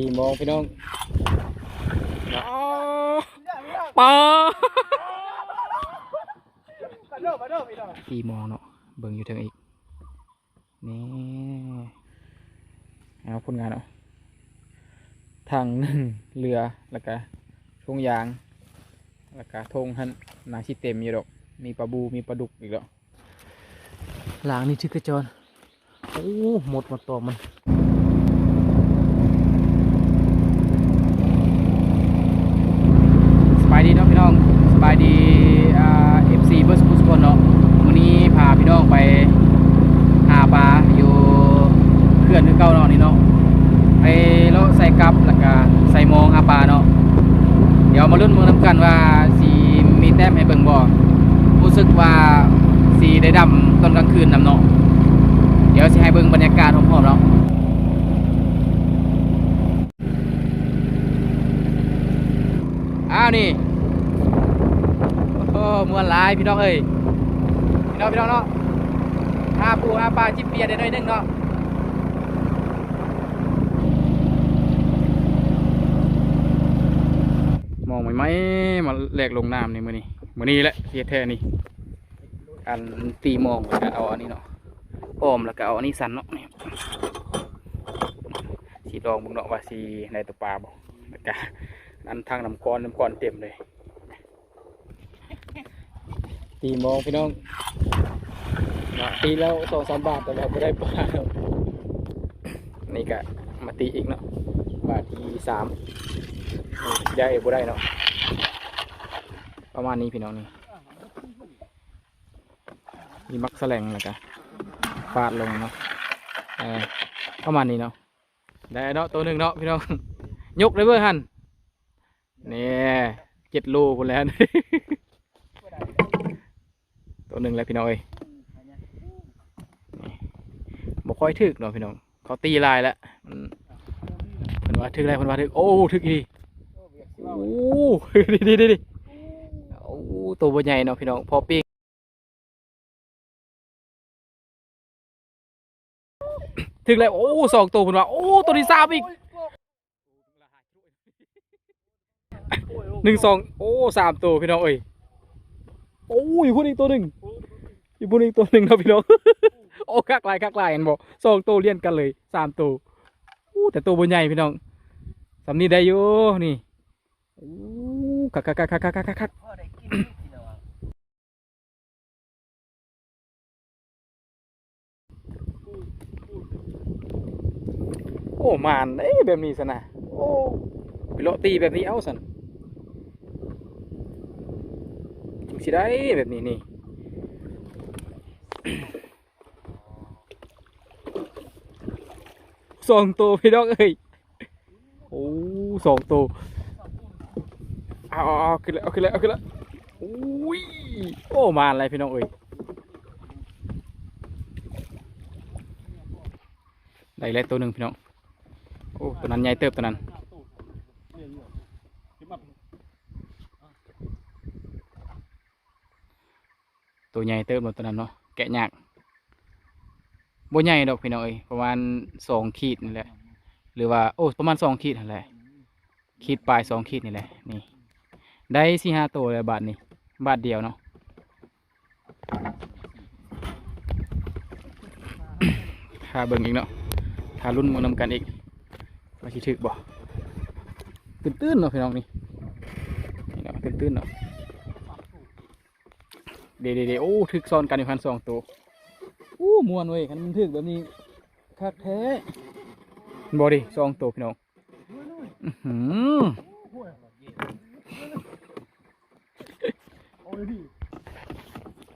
ตีมองพี่น้องปาตีมองเนาะเบิ่งอยู่เทิงอีกนี่เอาผลงานเนาะทางหนึ่งเรือแล้วก็ทงยางแล้วก็ทงหันนาชิเต็มอยู่ดอกมีปลาบูมีปลาดุกอีกแล้วหลางนี่ชื่อกระจรโอ้หมดหมดตัวมัน สบายดีเนาะพี่น้องสบายดีอ่าเอฟซีเบอร์สกุสคนเนาะวันนี้พาพี่น้องไปหาปลาอยู่เขื่อนคือเก่าเนาะนี่เนาะไปแล้วใส่กับแล้วก็ใส่มองหาปลาเนาะเดี๋ยว มาลุ้นมือน้ำกันว่าสีมีแต้มให้เบิ่งบ่รู้สึกว่าสีได้ดำตอนกลางคืนนำเนาะเดี๋ยวสิให้เบิ่งบรรยากาศพร้อมๆเนาะอ้าวนี่โอ้มวนลายพี่น้องเอ้ยพี่น้องพี่น้องเนาะหาปูหาปลาจิบเบียร์ได้หน่อยหนึงเนาะมอง ไหมมาแหลกลงน้ำนี่มือนี้มือนี้แหละเทียแท้นี่อันตีมองแล้วก็เอาอันนี้เนาะอ้อมแล้วก็เอาอันนี้สันเนาะนี่สีลองบุงเนาะว่าสีในตัวปลาบ่แล้วก็อันทางน้ำก้อนน้ำก้อนเต็มเลย ตีมองพี่น้องตีแล้วสองสามบาทแต่เราไม่ได้ปลานี่ก็มาตีอีกเนาะบาทที่สามได้บ่ได้เนาะ ประมาณนี้พี่น้องนี่มีมักแสลงแล้วก็ฟาดลงเนาะเออประมาณนี้เนาะได้เนาะตัวหนึ่งเนาะพี่น้องยกเลยเบอร์หันเนี่ยเจ็ดโลคนแล้วตัวหนึ่งแล้วพี่น้องเอ้ยบอกค่อยถึกเนาะพี่น้องเขาตีลายแล้วมันมันว่าถึกแล้วมันว่าถึกโอ้ถึกอีโอ้ดีดีดีดี ตัวบ่ใหญ่เนาะพี่น้องพอปิ้งถึกแล้วโอ้สองตัวเพิ่นว่าโอ้ตัวที่สามอีกหนึ่งสองโอ้สามตัวพี่น้องเอ้ยโอ้ยพูดอีกตัวหนึ่งอีกพูดอีกตัวหนึ่งนะพี่น้องโอ้คักลายคักลายเห็นบอกสองตัวเลียนกันเลยสามตัวโอ้แต่ตัวบนใหญ่พี่น้องสำนีได้อยู่นี่โอ้คักคักคักคักคักคักคัก โอ้มานเอ้แบบนี้สนะโอ้ไปเลาะตีแบบนี้เอาสันจึงสิได้แบบนี้นี่สองตัวพี่น้องเอ้ยโอ้สองตัวเอาเอาเอาขึ้นแล้วเอาขึ้นแล้วเอาขึ้นแล้วโอ้ย โอ้มาอะไรพี่น้องเอ้ยได้แล้วตัวหนึ่งพี่น้องโอ้ตัวนั้นใหญ่เติบตัวนั้นตัวใหญ่เติมหมดตัวนั้นเนาะแกะยากบ่ใหญ่ดอกพี่น้องเอ้ยประมาณสองขีดนี่แหละหรือว่าโอ้ประมาณสองขีดนั่นแหละขีดปลายสองขีดนี่แหละนี่ได้สี่ห้าตัวเลยบาทนี่บาทเดียวเนาะ ถ้าเบิ่งอีกเนาะถ้ารุ่นมือนำกันอีกมาสิถึกบ่ตื่นตื้นเนาะพี่น้องนี่นี่เนาะตื่นตื้นเนาะเดี๋ยวเดี๋ยวโอ้ถึกซ้อนกันอยู่พันสองตัวโอ้มวนเว้ยคันมันถึกแบบนี้คักแท้บอดิสองตัวพี่น้องอื้อหือ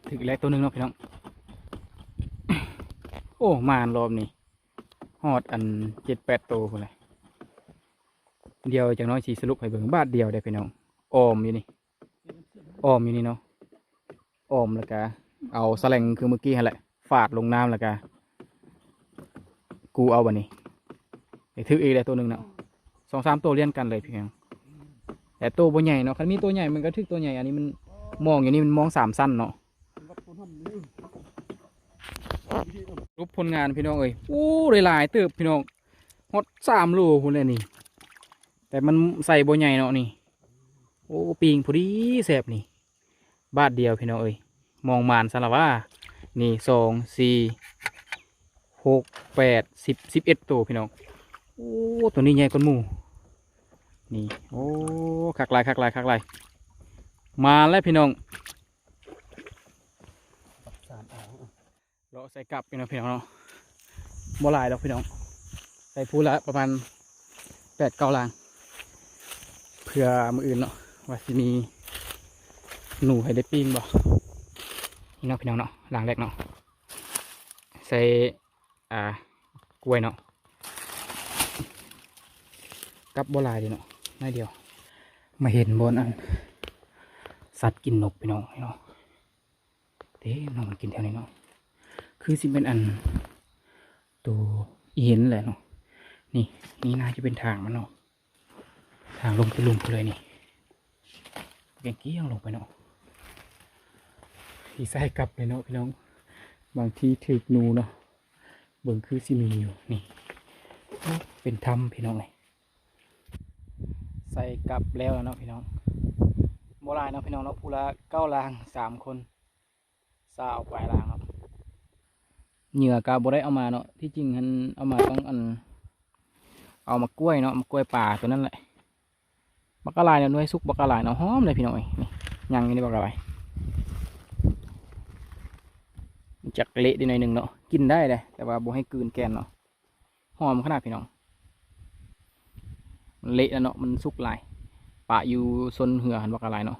ถึกแล้วตัวหนึ่งเนาะพี่น้อง อ้มานรอบนี้ฮอดอันเจ็ดแปดตัวคนเลยเดียวจากน้อยสีสรุปให้เบิ่งบาทเดียวได้พี่น้องออมอยู่นี่ออมอยู่นี่เนาะอ้อมแล้วก็เอาสแลงคือเมื่อกี้หั่นแหละฟาดลงน้ำแล้วก็กูเอาบันนี้ไอ้ถืออีกแล้ตัวหนึ่งเนาะสองสามตัวเลี้ยนกันเลยพี่น้องแต่ตัวบ่ใหญ่เนาะคันมีตัวใหญ่มันก็ถึกตัวใหญ่อันนี้มันมองอยู่นี่มันมองสามสั้นเนาะรูป ผลงานพี่น้องเอ้ยโอ้หลายๆเติบพี่น้องฮอตสามโลพุ่นเลยนี่ แต่มันใส่โบใหญ่เนาะนี่ โอ้ปิงพอดีแสบนี่ บาทเดียวพี่น้องเอ้ยมองมานสารว่า นี่สองสี่หกแปดสิบสิบเอ็ดตัวพี่น้อง โอ้ตัวนี้ใหญ่กว่าหมูนี่ โอ้คักลายคักลายคักลายมาแล้วพี่น้อง สารเอา เราใส่กลับพี่น้องพี่น้องเนาะบ่หลายดอกพี่น้อง ใส่พูละประมาณแปดเก้าลาง เพื่อมืออื่นเนาะว่าสิมีหนูให้ได้ปิ้งบ่นี่เนาะพี่น้องเนาะลางแรกเนาะใส่อ่ากล้วยเนาะกับบ่ลายดีเนาะน้อยเดียว มาเห็นบนอัน สัตว์กินนกพี่น้องพี่น้องเด้น้องมันกินแถวนี้เนาะ คือสิเป็นอัน ตัวเห็นแหละเนาะนี่ นี่น่าจะเป็นทางมันเนาะทางลงไปลุมไปเลยนี่เก่งเกี้ยงลงไปเนาะที่ใส่กลับเลยเนาะพี่น้อง บางทีถึกหนูเนาะเบิ่งคือสิมีอยู่นี่ เป็นถ้ำพี่น้องเลยใส่กลับแล้วเนาะพี่น้องโบราณเนาะพี่น้องเนาะผู้ละเก้าลางสามคนซาเอาไปลางเนาะ เหยื่อกาบได้เอามาเนาะที่จริงฉันเอามาต้องอัน เอามากล้วยเนาะมากล้วยป่าตัวนั้นแหละบักกะลายเนี่ยหน่วยซุกบักกะลายเนาะหอมเลยพี่น้องยนี่ยังอยู่ในบักกะลายจักเละดีหน่อยหนึ่งเนาะกินได้เลยแต่ว่าบ่ให้กลืนแกนเนาะหอมขนาดพี่น้องมันเละแล้วเนาะมันสุกลายปะอยู่ซนเหือหันบักกะลายเนาะ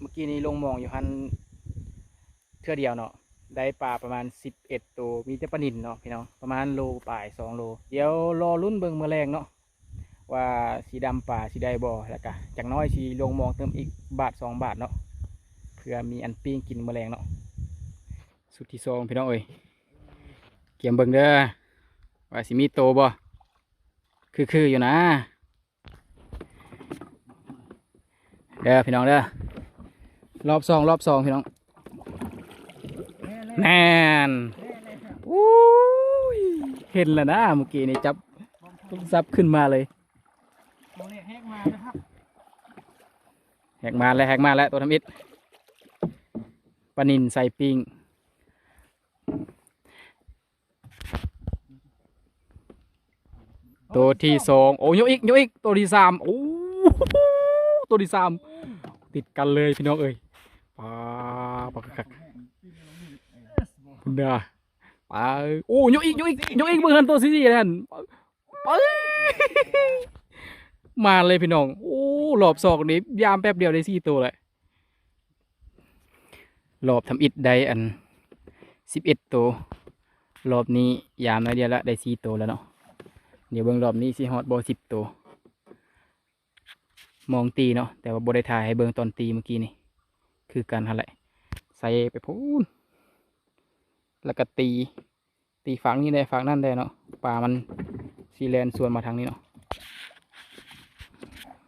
เมื่อกี้นี้ลงมองอยู่หันเทื่อเดียวเนาะ ได้ปลาประมาณสิบเอ็ดตัว มีแต่ปลานินเนาะพี่น้อง ประมาณโลป่ายสองโล เดี๋ยวรอรุ่นเบิงเมื่อแรงเนาะ ว่าสีดำป่าสีได้บ่แล้วก็จากน้อยสีลงมองเติมอีกบาทสองบาทเนาะ เพื่อมีอันปิ้งกินเมื่อแรงเนาะ สุดที่สองพี่น้องเอ้ย เกี่ยมเบิงเด้อ ว่าสิมีโตบ่คือคืออยู่นะ เด้อพี่น้องเด้อ รอบสองรอบสองพี่น้อง แน่นอู้ยเห็นแล้วนะเมื่อกี้นี่จับตุ๊บซับขึ้นมาเลยโมเนี่ยแห้งมานะครับแหกมาแล้วแหกมาแล้วตัวทำอิดปลานินใส่ปิงตัวที่สองโอ้ยกอีกยกอีกตัวที่สามโอ้ตัวที่สามติดกันเลยพี่น้องเอ้ยปลาปลาคัก คุณเด้อปลาโอ้ยกอีกยกอีกยกอีกเมื่อหันตัวสี่นั่นไปมาเลยพี่น้อง โอ้หลอบสองนี้ยามแป๊บเดียวได้สี่ตัวเลยหลอบทำอิดได้อันสิบเอ็ดตัวรอบนี้ยามน้อยเดียวละได้สี่ตัวแล้วเนาะเดี๋ยวเบิ่งรอบนี้สิฮอตบอสิบตัวมองตีเนาะแต่ว่าบได้ถ่ายให้เบิ่งตอนตีเมื่อกี้นี่คือการอะไรใส่ไปพูน แล้วก็ตี ตีฝั่งนี้ได้ฝั่งนั่นได้เนาะปลามันซีแลนส่วนมาทางนี้เนาะ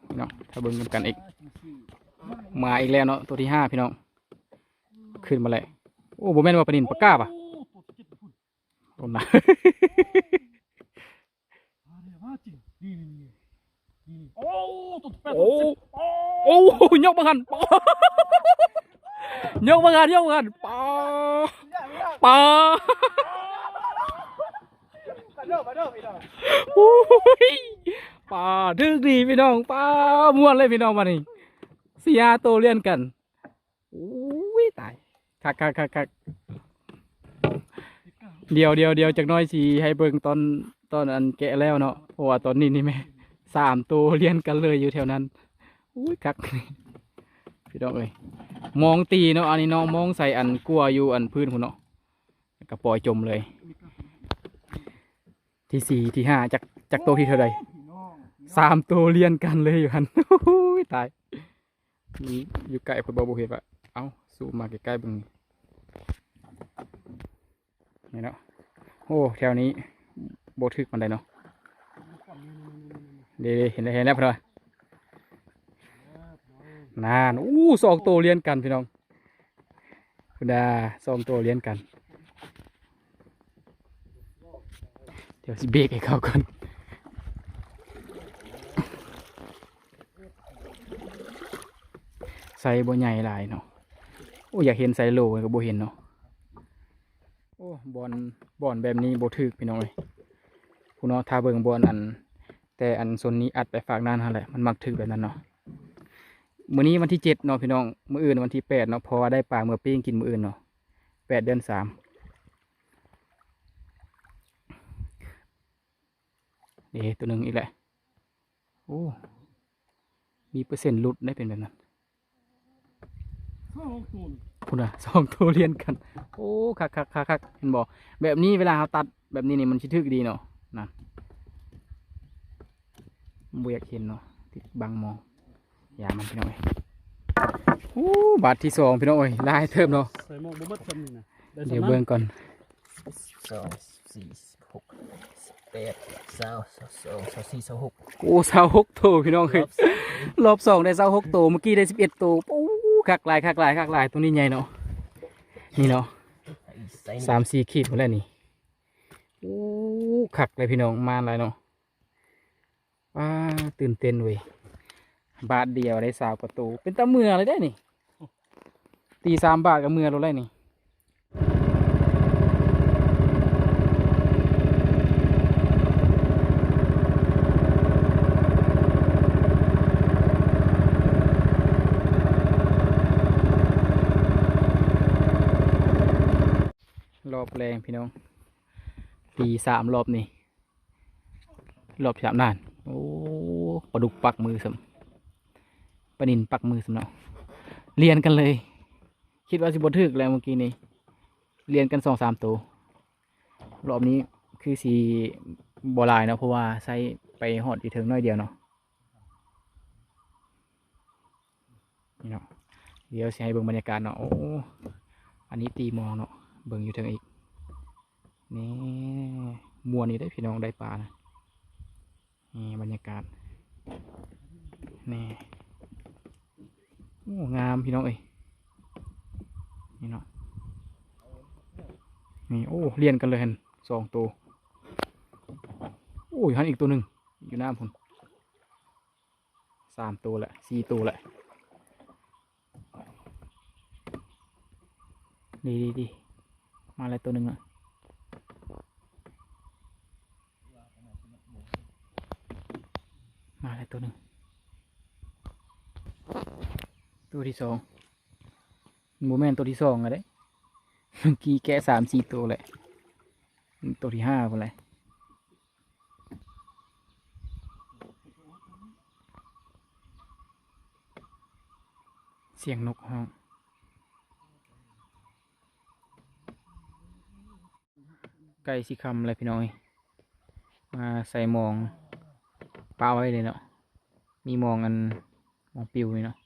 พี่น้องถ้าเบิ่งกันอีก มาอีกแล้วเนาะตัวที่ห้าพี่น้องขึ้นมาเลยโอ้โบแม่นว่าปลานินปลากล้าป่ะโดนนะมาเนี่ยมาจริงนี่นี่นี่นี่โอ้ตัวแปดโอ้โอ้โหยกมากันปอยกมากันยกมากันปอ ปอมาเด้อมาเด้อพี่น้องโอ้ยปอดึกดีพี่น้องปอม่วนเลยพี่น้องมานี่เสียโตวเรียนกันโอ้ยตายคักคักคักคักเดียวเดียวเดียวจากน้อยสีให้เบิ่งตอนตอนอันแกะแล้วเนาะเพราะว่าตอนนี้นี่แม่สามตัวเรียนกันเลยอยู่แถวนั้นอุ้ยคักพี่น้องเอ้ยมองตีเนาะอันนี้น้องมองใส่อันกลัวอยู่อันพื้นคุณเนาะ ก็ปล่อยจมเลย ที่สี่ที่ห้าจากจากตัวที่เท่าไรสามตัวเรียนกันเลยอยู่หันตายนี่อยู่ใกล้พื่อบอบุเห็นปะเอ้าสูมาใกล้ๆบึงนี่เนาะโอ้แถวนี้โบทึกมันได้เนาะเดี๋ยวเห็นแล้วเห็นแล้วพี่น้องนานอู้สองตัวเรียนกันพี่น้องคุณดาสองตัวเรียนกัน เดี๋ยวสิเบรกให้เขาก่อนใส่บ่ใหญ่หลายเนาะโอ้อยากเห็นใส่โลก็บ่เห็นเนาะโอ้บอลบอลแบบนี้บ่ถึกพี่น้องเลยคุณน้องทาเบิงบอลอัน แต่อันโซนนี้อัดไปฝากนั่นอะไรมันมักถึกแบบนั้นเนาะมื้อนี้วันที่เจ็ดเนาะพี่น้องมื้ออื่นวันที่แปดเนาะเพราะว่าได้ปลาเมื่อปีงกินมื้ออื่นเนาะแปดเดือนสาม นี่ตัวหนึ่งอีกแหละ โอ้ มีเปอร์เซ็นต์หลุดได้เป็นแบบนั้นข้าวตัวพุ่นอะสองตัวเรียนกัน โอ้คักคักคักคักเห็นบอกแบบนี้เวลาเขาตัดแบบนี้นี่มันชิทึกดีเนาะนั่นบอยากเห็นเนาะติดบังมอง อย่ามันพี่น้องเอ้ยโอ้บาทที่สองพี่น้องเอ้ยลายเทิมเนาะใส่หมอกบ่มัดจำนี่นะได้เดี๋ยวสำนัเบิ่กงก่อนสองสี่หก แปดเก้าสองสองสองสี่สองหกโอ้เสาหกตัวพี่น้องเอ้ยรอบสองได้เสาหกตัวเมื่อกี้ได้สิบเอ็ดตัวโอ้คักหลายคักหลายคักหลายตัวนี้ใหญ่เนาะนี่เนาะไซส์สามสี่ขีดหมดแล้วนี่โอ้ขักเลยพี่น้องมาอะไรเนาะว้าตื่นเต้นเว้ยบาทเดียวได้สาวประตู เป็นตะเมือเลยได้นี่ตีสามบาทกับเมือเราเลยนี่ ร อบแรงพี่น้องตีสามรอบนี่รอบสามนานโอ้ปลาดุกปักมือสมปลานินปักมือสมเนาะเรียนกันเลย คิดว่าสิบทึกแล้วเมื่อกี้นี้เรียนกันสองสามตัวรอบนี้คือสีบหลายเนาะเพราะว่าใช้ไปหอดอยู่เทิงน้อยเดียวเนาะนี่เนาะเดี๋ยวสิให้เบิ่งบรรยากาศเนาะโอ้อันนี้ตีมองเนาะเบิ่งอยู่เทิงอีก นี่มวนี่ได้พี่น้องได้ปลานะนี่บรรยากาศนี่โอ้งามพี่น้องเอ้ยนี่เนาะนี่โอ้เรียนกันเลยเห็นสองตัวโอ้ยหันอีกตัวหนึ่งอยู่หน้าผมสามตัวแหละสี่ตัวแหละดีดีดีมาอะไรตัวหนึ่งอะ มาอะไรตัวหนึ่งตัวที่สองโมเมนตัวที่สองอะเด้เมื่อกี้แกะสามสี่ตัวเลยตัวที่ห้าคนเลยเสียงนกฮ้องไก่สีคำอะไรพี่น้อย มาใส่มอง ปลาไว้เลยเนาะ มีมองอันมองปิวนี่เนาะ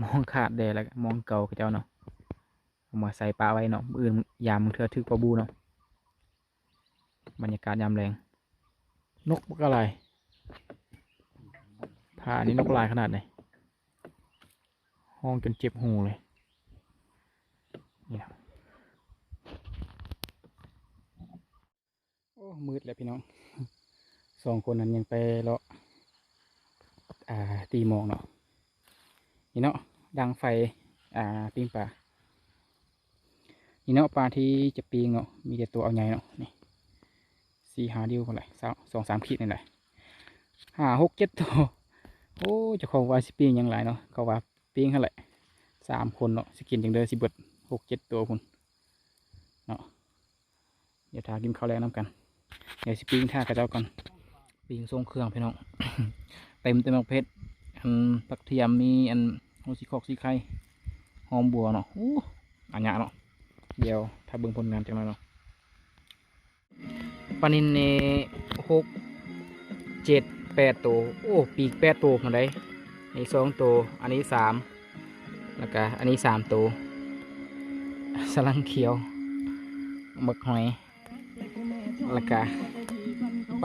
มองขาดแดดแล้วมองเก่ากับเจ้าเนาะเอามาใส่ปลาไว้เนาะอื่นยามมึงเทือทึกปลาบูเนาะ บรรยากาศยามแรงนกกอะไรท่านี้นกลายขนาดไหน ห้องจนเจ็บหูเลยนี่นะโอ้ มืดแล้วพี่น้อง สองคนนั้นยังไปเลาะอ่าตีหมองเนาะนี่เนาะดังไฟอ่าปิ้งปลานี่เนาะปลาที่จะปิ้งเนาะมีแต่ตัวเอาใหญ่เนาะนี่สี่หาดิวคนไรสองสองสามขีดนี่แหละห้าหกเจ็ดตัวโอ้จะของว่าสิปิ้งยังไรเนาะเขาว่าปิ้งเท่าไหร่สามคนเนาะสกินจังเดินสิเบิดหกเจ็ดตัวคุณเนาะเดี๋ยวทากินข้าวแรงน้ำกัน เดี๋ยวสิปิ้งท่ากระเจ้าก่อน ปิงทรงเครื่องพี่น้อง เต็มเต็มประเภทอันปักเทียมมีอันโอซิคอกซิไข่หอมบัวเนาะอู้อันยะเนาะเดี๋ยวถ้าเบิ่งผลงานจังหน่อยเนาะปานินเนหกเจ็ดแปดตัวโอ้ปีกแปดตัวมาได้อันนี้สองตัวอันนี้สามแล้วก็อันนี้สามตัวสลังเขียวหมึกหอยแล้วก็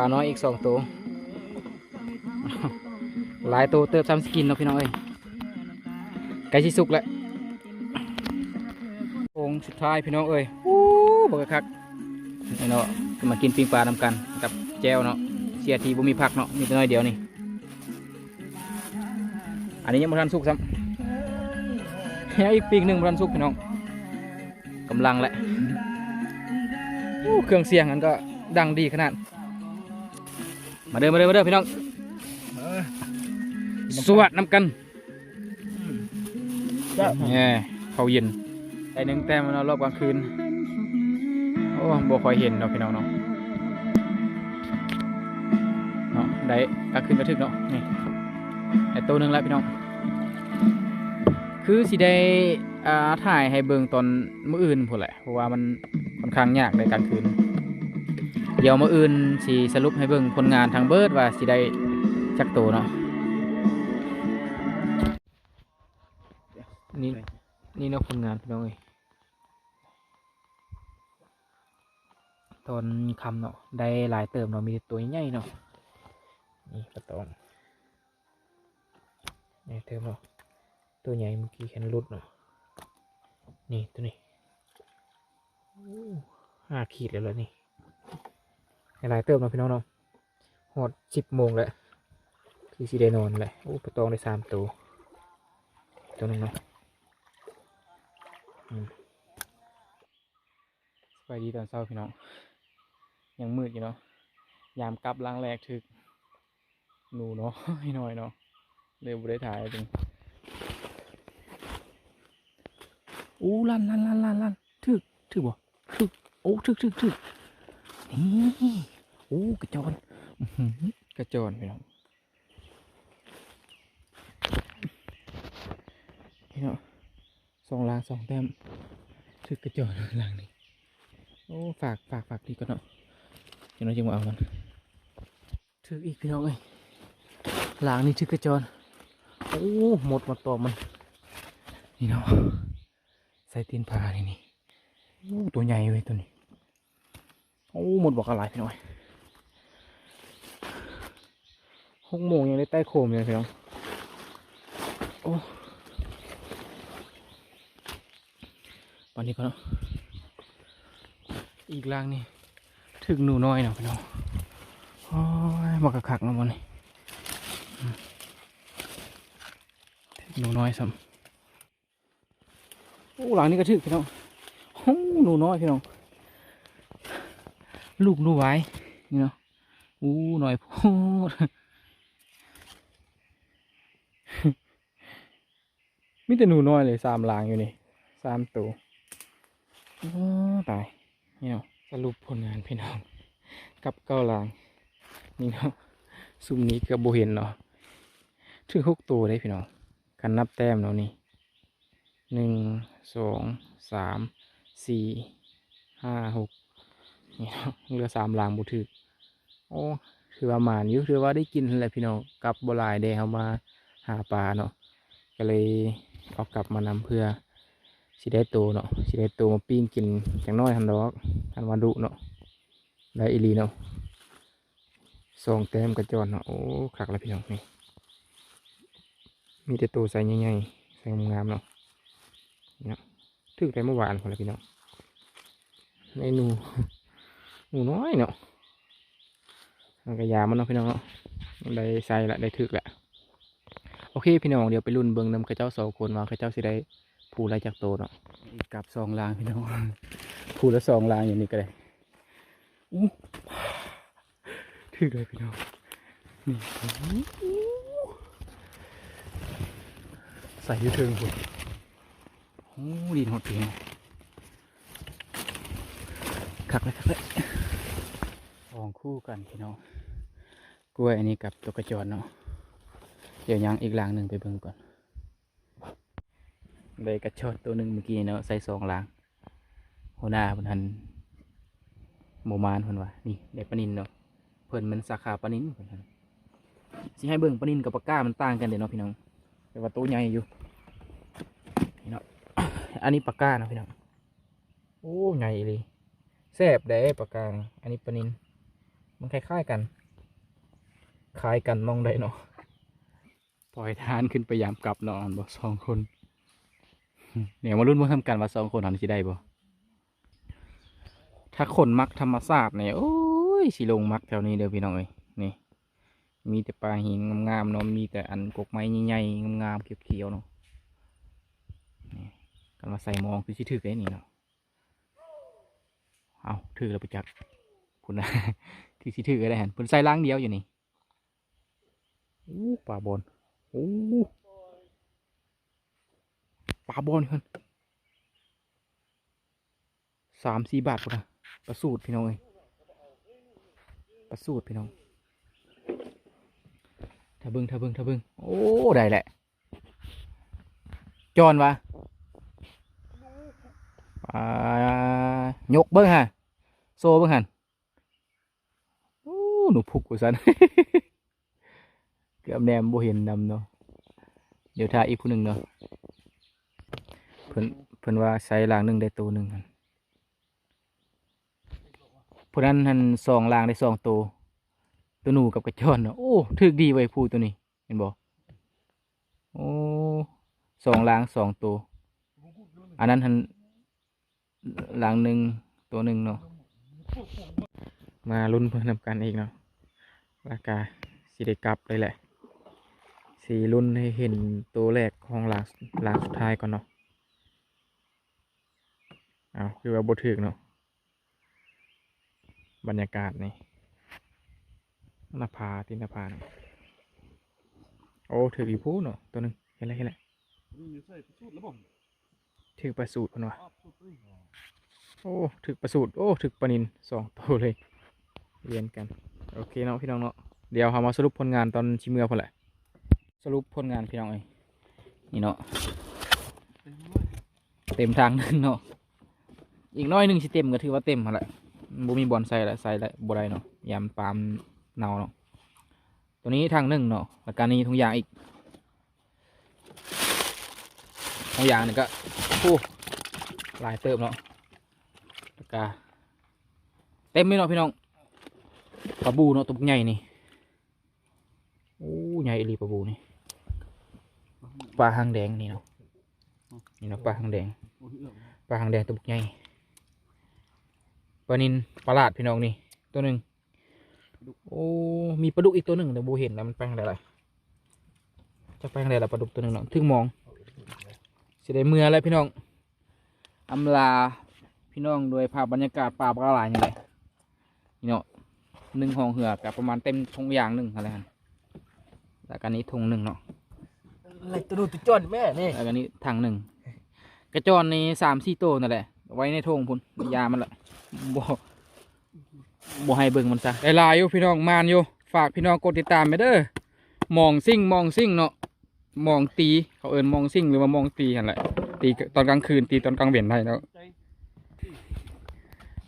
ปลาน้อยอีกสองตัวหลายตัวเติบซ้ำสกินเนาะพี่น้องเอ้ยใกล้สิสุกแล้วองสุดท้ายพี่น้องเอ้ยโอ้บกคักนี่เนาะจะมากินปิ้งปลานำกันกับแจวเนาะเสียทีบ่มีผักเนาะมีแต่น้อยเดียวนี่อันนี้ยังบ่ทันสุกซ้ำยังอีกปีกหนึ่งบ่ทันสุกพี่น้องกำลังแหละโอ้เครื่องเสียงนั้นก็ดังดีขนาด มาเด้อมาเด้อมาเด้อพี่น้องสวัสดน้ำกันเนี่ยเขาเย็นได้หนึ่งแต้มแล้วรอบกลางคืนโอ้บ่คอยเห็นเนาะพี่น้องเนาะเนาะได้กลางคืนกระทึกเนาะนี่ไอ้ตัวหนึ่งแล้วพี่น้อง คือสิได้อ่าถ่ายให้เบิ่งตอนมื้ออื่นพุ่นแหละเพราะว่ามันค่อนข้างยากในกลางคืน เดี๋ยวมื้ออื่นสิสรุปให้เบิ่งผลงานทางเบิร์ดว่าสิได้จักโตเนาะนี่นี่เนาะผลงานพี่น้องเอ้ยตอนคำเนาะได้หลายเติมเนาะมีตัวใหญ่ๆเนาะนี่ปลาตองนี่เติมเนาะตัวใหญ่เมื่อกี้แค่นรุดเนาะนี่ตัวนี้โอ้ห้าขีดเลยเหรอนี่ หลายเติมเนาะพี่น้องเนาะหอดสิบโมงแล้วคือสีได้นอนเลยโอ้ปลาตองได้สามตัวตัวหนึงเนาะสบายดีตอนเช้าพี่น้องยังมืดอยู่เนาะยามกลับล้างแรกถึกหนูเนาะให้หน่อยเนาะเลยบ่ได้ถ่ายจริงอู้ลั่นลั่นลั่นลั่นลั่นถึกถึกบ่ถึกโอ้ถึกถึกถึก นี่โอ้กระจอนกระจอนพี่น้องพี่น้องสองลางสองแต้มถึกกระจอนหลังนี้โอ้ฝากฝากฝากดีก่อนเนาะเดี๋ยวเราจะมาเอามันถึกอีกพี่น้องเอ้ยหลังนี้ถึกกระจอนโอ้หมดหมดตัวมันนี่เนาะใส่ตีนปลานี่นี่ตัวใหญ่เว้ยตัวนี้ โอ้หมดบอกอะไรพี่น้องเอ้ยหกโมงยังได้ใต้โคมเลยพี่น้องโอ้ตอนนี้ก็เนาะอีกล่างนี่ถึงหนูน้อยเนาะพี่น้องโอ้ยบอกกระคักนะมันนี่อืมถึงหนูน้อยซ้ำโอ้หลังนี้ก็ถึกพี่น้องโอ้หนูน้อยพี่น้อง ลูกหนูไว้นี่เนาะอู้หน่อยพูดมีแต่หนูน้อยเลยสามลางอยู่นี่สามตัวโอ้ตายนี่เนาะสรุปผลงานพี่น้องกับเก้าลาง นี่เนาะซุมนี้ก็บเห็นเนาะถึงหกตัวได้พี่น้องกันนับแต้มเนาะนี่หนึ่งสองสามสี่ห้าหก นี่เนาะเรือสามลางบุถือโอ้ถือว่าหมานอยู่ถือว่าได้กินแหละพี่น้องกับบลายเดเอามาหาปลาเนาะก็เลยเอากลับมานำเพื่อสิได้โตเนาะสิได้โตมาปิ้งกินจังน้อยทันดอกทันวันดุเนาะได้อีลีเนาะสองแต้มกระจอนเนาะโอ้คักแล้วพี่น้องนี่มีแต่โตใส่ใหญ่ๆใส่งามๆเนาะเนี่ยถึกแต่เมื่อวานคนละพี่น้องในนู หนูน้อยเนาะมันกระยามันเนาะพี่น้องเนาะได้ใส่ละได้ถึกละโอเคพี่น้องเดี๋ยวไปรุ่นเบิ้งนำข้าเจ้าสองคนว่าข้าเจ้าสิได้ผูไรจากโตเนาะอีกกับสองลางพี่น้องผูละสองลางอย่างนี้ก็ได้อู้ถือเลยพี่น้องนี่อู้ใส่อยูเทิงคุณโอ้ดีหดเพียง คักเลยคักเลยสองคู่กันพี่น้องกล้วยอันนี้กับตัวกระจรเนาะเดี๋ยวยังอีกหลางหนึ่งไปเบิ่งก่อนได้กระชอนตัวหนึ่งเมื่อกี้เนาะใส่ซองหล้างหัวหน้าพิ่นหันโมมานพิ่นว่านี่ได้ปนินเนาะเพิ่นมันสาขาปนินพิ่นหันสิให้เบิ่งปนินกับปลาก้ามันต่างกันเด้เนาะพี่น้องแต่ว่าตัวใหญ่อยู่นี่เนาะอันนี้ปลาก้าเนาะพี่น้องโอ้ใหญ่เลย แซบได้ปลากานี่อันนี้ปลานินมันคล้ายๆกันคล้ายกันมองได้เนาะปล่อยทานขึ้นไปยามกลับเนาะอันบอกสองคนเนี่ยมารุ่นมาทำกันว่าสองคนหันสิได้บ่ถ้าคนมักธรรมศาสตร์เนี่ยโอ้ยสิลงมักแถวนี้เด้อพี่น้องเอ้ยนี่ มีแต่ปลาหินงามๆเนาะมีแต่อันกกไม้ใหญ่ๆงามๆเขียวๆเนาะนี่กันมาใส่มองคือชิถือไอ้นี่เนาะ เอาถือแล้วไปจักพุ่นนะที่สิถือก็ได้หันพุ่นใส่ล้างเดียวอยู่นี่อู้ปลาบอลอู้ปลาบอลเพิ่นสามสี่บาทพุ่นนะประสูตรพี่น้องเอ้ยประสูตรพี่น้องถ้าเบิงถ้าเบิงถ้าเบิงโอ้ได้แหละจอนวะอ่า ยกเบิ้งฮะโซเบิ้งหันโอ้หนูพุกกูสันเกือบแนมบ่เห็นดำเนาะเดี๋ยวถ่ายอีกผู้หนึ่งเนาะเพิ่นเพิ่นว่าใส่ลางหนึ่งได้ตัวหนึ่งหั่นผู้นั้นหันสองลางได้สองตัวตัวหนูกับกระจอนเนาะโอ้ถึกดีไว้พูตัวนี้ เห็นบ่โอ้สองลางสองตัวอันนั้นหัน หล้างหนึ่งตัวหนึ่งเนาะมาลุ้นเพื่อนนำกันอีกเนาะรากาสีได้กลับเลยแหละ สีลุ้นให้เห็นตัวแรกของหล้างล้างสุดท้ายก่อนเนาะเอาคือว่าบถึกเนาะบรรยากาศนี่หน้าผาที่หน้าผาเนาะโอ้ถืออีพูเนาะตัวหนึ่งเห็นแล้วเห็นแล้ว ถือปลาสูตรพนวะอ้าวสูตรเลยโอ้ถือปลาสูตรโอ้ถือปนินสองตัวเลยเรียนกัน โอเคเนาะพี่น้องเนาะเดี๋ยวเรามาสรุปผลงานตอนชิเมือพอแหละสรุปผลงานพี่น้องเอ้ยนี่เนาะเต็มทางนึงเนาะอีกน้อยหนึ่งสิเต็มก็ถือว่าเต็มหั่นแหละบ่มีบอลใส่ละใส่ละบ่ได้เนาะยามปามเนาเนาะตัวนี้ทางหนึ่งเนาะแล้วการนี้ทุกอย่างอีกบางอย่างนี่ก็ โอ้หลายเติมเนาะแล้วก็เต็มเลยเนาะพี่น้องปลาบูเนาะตัวใหญ่นี่โอ้ใหญ่อีหลีปลาบูนี่ปลาหางแดงนี่เนาะนี่เนาะปลาหางแดงปลาหางแดงตัวใหญ่ปลานินปลาลาดพี่น้องนี่ตัวหนึ่งโอ้มีปลาดุกอีกตัวหนึ่งแต่บูเห็นแล้วมันแปลงอะไรจะแปลงอะไรล่ะปลาดุกตัวหนึ่งเนาะถึงมอง สิได้เมื่อแล้วพี่น้องอำลาพี่น้องโดยภาพบรรยากาศป่าปลาหลายนี่แหละนี่เนาะหนึ่งห้องเหือกับประมาณเต็มทงยางหนึ่งอะไรกันแล้วกันนี้ทงหนึ่งเนาะอะไรตัวนู้นตัวจอนแม่นี่แล้วกันนี้ถังหนึ่งกระจรในสามสี่โตวนั่นแหละ ไว้ในทงพุ่นยามันแหละบ่บ่ให้เบิ่งมันซะได้หลายอยู่พี่น้องมานอยู่ฝากพี่น้องกดติดตามไปเด้อมองซิ่งมองซิ่งเนาะ มองตี เขาเอิ้นมองซิ่งหรือว่ามองตีกันแหละตีตอนกลางคืนตีตอนกลางเวียนได้เนาะ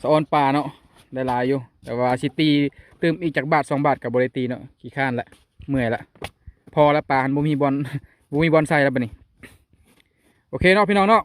สะออนปลาเนาะได้หลายอยู่ แต่ว่าสิตีเติมอีกจากบาทสองบาทกับบริตีเนาะขี้ข้านละเมื่อยละพอละปลาหันบุมีบอลบุมีบอลใส่แล้วบ่นี่โอเคเนาะพี่น้องเนาะ